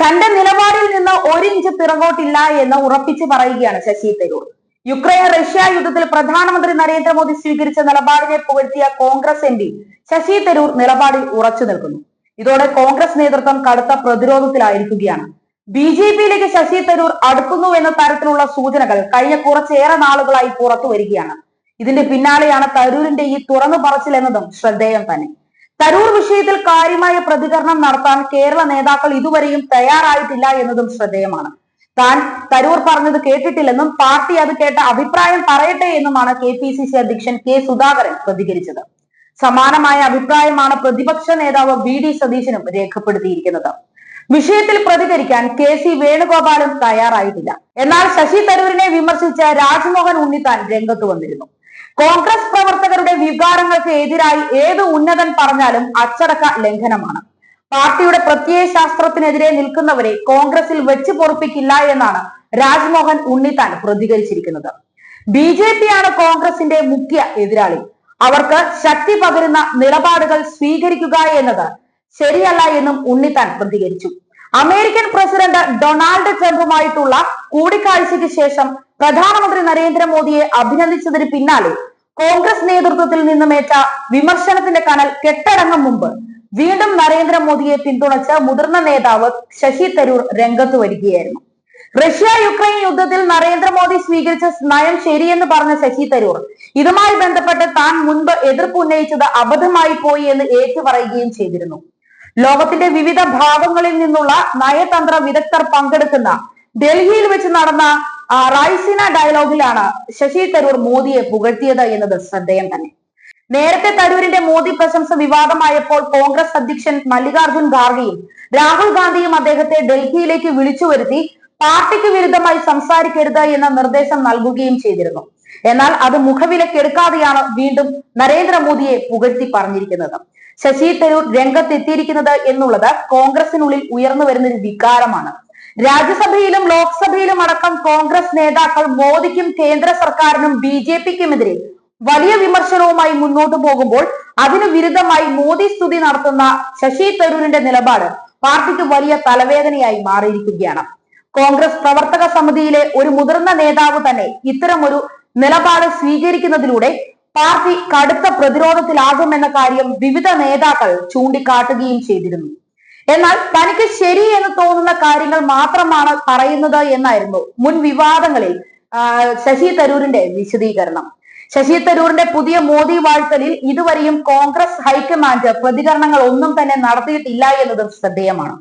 തന്റെ നിലപാടിൽ നിന്ന് ഒരിഞ്ച് പിറകോട്ടില്ല എന്ന് ഉറപ്പിച്ചു പറയുകയാണ് ശശി തരൂർ. യുക്രൈൻ റഷ്യ യുദ്ധത്തിൽ പ്രധാനമന്ത്രി നരേന്ദ്രമോദി സ്വീകരിച്ച നിലപാടിനെ പുകഴ്ത്തിയ കോൺഗ്രസ് എം പി ശശി തരൂർ നിലപാടിൽ ഉറച്ചു നിൽക്കുന്നു. ഇതോടെ കോൺഗ്രസ് നേതൃത്വം കടുത്ത പ്രതിരോധത്തിലായിരിക്കുകയാണ്. ബി ജെ പിയിലേക്ക് ശശി തരൂർ അടുക്കുന്നു എന്ന തരത്തിലുള്ള സൂചനകൾ കഴിഞ്ഞ കുറച്ചേറെ നാളുകളായി പുറത്തു വരികയാണ്. ഇതിന്റെ പിന്നാലെയാണ് തരൂരിന്റെ ഈ തുറന്നു പറച്ചിൽ എന്നതും ശ്രദ്ധേയം തന്നെ. തരൂർ വിഷയത്തിൽ കാര്യമായ പ്രതികരണം നടത്താൻ കേരള നേതാക്കൾ ഇതുവരെയും തയ്യാറായിട്ടില്ല എന്നതും ശ്രദ്ധേയമാണ്. താൻ തരൂർ പറഞ്ഞത് കേട്ടിട്ടില്ലെന്നും പാർട്ടി അത് കേട്ട അഭിപ്രായം പറയട്ടെ എന്നുമാണ് കെ പി സി സി അധ്യക്ഷൻ കെ സുധാകരൻ പ്രതികരിച്ചത്. സമാനമായ അഭിപ്രായമാണ് പ്രതിപക്ഷ നേതാവ് വി ഡി സതീശനും രേഖപ്പെടുത്തിയിരിക്കുന്നത്. വിഷയത്തിൽ പ്രതികരിക്കാൻ കെ സി വേണുഗോപാലും തയ്യാറായിട്ടില്ല. എന്നാൽ ശശി തരൂരിനെ വിമർശിച്ച രാജ്മോഹൻ ഉണ്ണിത്താൻ രംഗത്ത് വന്നിരുന്നു. കോൺഗ്രസ് പ്രവർത്തകരുടെ വികാരങ്ങൾക്ക് എതിരായി ഏത് ഉന്നതൻ പറഞ്ഞാലും അച്ചടക്ക ലംഘനമാണ്. പാർട്ടിയുടെ പ്രത്യയ ശാസ്ത്രത്തിനെതിരെ നിൽക്കുന്നവരെ കോൺഗ്രസിൽ വെച്ച് പൊറപ്പിക്കില്ല എന്നാണ് രാജ്മോഹൻ ഉണ്ണിത്താൻ പ്രതികരിച്ചിരിക്കുന്നത്. ബി ജെ പി ആണ് കോൺഗ്രസിന്റെ മുഖ്യ എതിരാളി. അവർക്ക് ശക്തി പകരുന്ന നിലപാടുകൾ സ്വീകരിക്കുക എന്നത് ശരിയല്ല എന്നും ഉണ്ണിത്താൻ പ്രതികരിച്ചു. അമേരിക്കൻ പ്രസിഡന്റ് ഡൊണാൾഡ് ട്രംപുമായിട്ടുള്ള കൂടിക്കാഴ്ചയ്ക്ക് ശേഷം പ്രധാനമന്ത്രി നരേന്ദ്രമോദിയെ അഭിനന്ദിച്ചതിന് പിന്നാലെ കോൺഗ്രസ് നേതൃത്വത്തിൽ നിന്നുമേറ്റ വിമർശനത്തിന്റെ കനൽ കെട്ടടങ്ങും മുമ്പ് വീണ്ടും നരേന്ദ്രമോദിയെ പിന്തുണച്ച മുതിർന്ന നേതാവ് ശശി തരൂർ രംഗത്ത് വരികയായിരുന്നു. റഷ്യ യുക്രൈൻ യുദ്ധത്തിൽ നരേന്ദ്രമോദി സ്വീകരിച്ച നയം ശരിയെന്ന് പറഞ്ഞ ശശി തരൂർ ഇതുമായി ബന്ധപ്പെട്ട് താൻ മുൻപ് എതിർപ്പ് ഉന്നയിച്ചത് അബദ്ധമായി പോയി എന്ന് ഏറ്റുപറയുകയും ചെയ്തിരുന്നു. ലോകത്തിന്റെ വിവിധ ഭാഗങ്ങളിൽ നിന്നുള്ള നയതന്ത്ര വിദഗ്ധർ പങ്കെടുക്കുന്ന ഡൽഹിയിൽ വെച്ച് നടന്ന റൈസിന ഡയലോഗിലാണ് ശശി തരൂർ മോദിയെ പുകഴ്ത്തിയത് എന്നത് ശ്രദ്ധേയം തന്നെ. നേരത്തെ തരൂരിന്റെ മോദി പ്രശംസ വിവാദമായപ്പോൾ കോൺഗ്രസ് അധ്യക്ഷൻ മല്ലികാർജുൻ ഖാർഗെയും രാഹുൽ ഗാന്ധിയും അദ്ദേഹത്തെ ഡൽഹിയിലേക്ക് വിളിച്ചു വരുത്തി പാർട്ടിക്ക് വിരുദ്ധമായി സംസാരിക്കരുത് എന്ന നിർദ്ദേശം നൽകുകയും ചെയ്തിരുന്നു. എന്നാൽ അത് മുഖവിലക്കെടുക്കാതെയാണ് വീണ്ടും നരേന്ദ്രമോദിയെ പുകഴ്ത്തി പറഞ്ഞിരിക്കുന്നത്. ശശി തരൂർ രംഗത്തെത്തിയിരിക്കുന്നത് എന്നുള്ളത് കോൺഗ്രസിനുള്ളിൽ ഉയർന്നു വരുന്ന ഒരു വികാരമാണ്. രാജ്യസഭയിലും ലോക്സഭയിലും അടക്കം കോൺഗ്രസ് നേതാക്കൾ മോദിക്കും കേന്ദ്ര സർക്കാരിനും ബി ജെ പിക്കുമെതിരെ വലിയ വിമർശനവുമായി മുന്നോട്ടു പോകുമ്പോൾ അതിനു വിരുദ്ധമായി മോദി സ്തുതി നടത്തുന്ന ശശി തരൂരിന്റെ നിലപാട് പാർട്ടിക്ക് വലിയ തലവേദനയായി മാറിയിരിക്കുകയാണ്. കോൺഗ്രസ് പ്രവർത്തക സമിതിയിലെ ഒരു മുതിർന്ന നേതാവ് തന്നെ ഇത്തരമൊരു നിലപാട് സ്വീകരിക്കുന്നതിലൂടെ പാർട്ടി കടുത്ത പ്രതിരോധത്തിലാകുമെന്ന കാര്യം വിവിധ നേതാക്കൾ ചൂണ്ടിക്കാട്ടുകയും ചെയ്തിരുന്നു. എന്നാൽ തനിക്ക് ശരി എന്ന് തോന്നുന്ന കാര്യങ്ങൾ മാത്രമാണ് പറയുന്നത് എന്നായിരുന്നു മുൻ വിവാദങ്ങളിൽ ശശി തരൂരിന്റെ വിശദീകരണം. ശശി തരൂരിന്റെ പുതിയ മോദി വാഴ്ത്തലിൽ ഇതുവരെയും കോൺഗ്രസ് ഹൈക്കമാൻഡ് പ്രതികരണങ്ങൾ ഒന്നും തന്നെ നടത്തിയിട്ടില്ല എന്നതും ശ്രദ്ധേയമാണ്.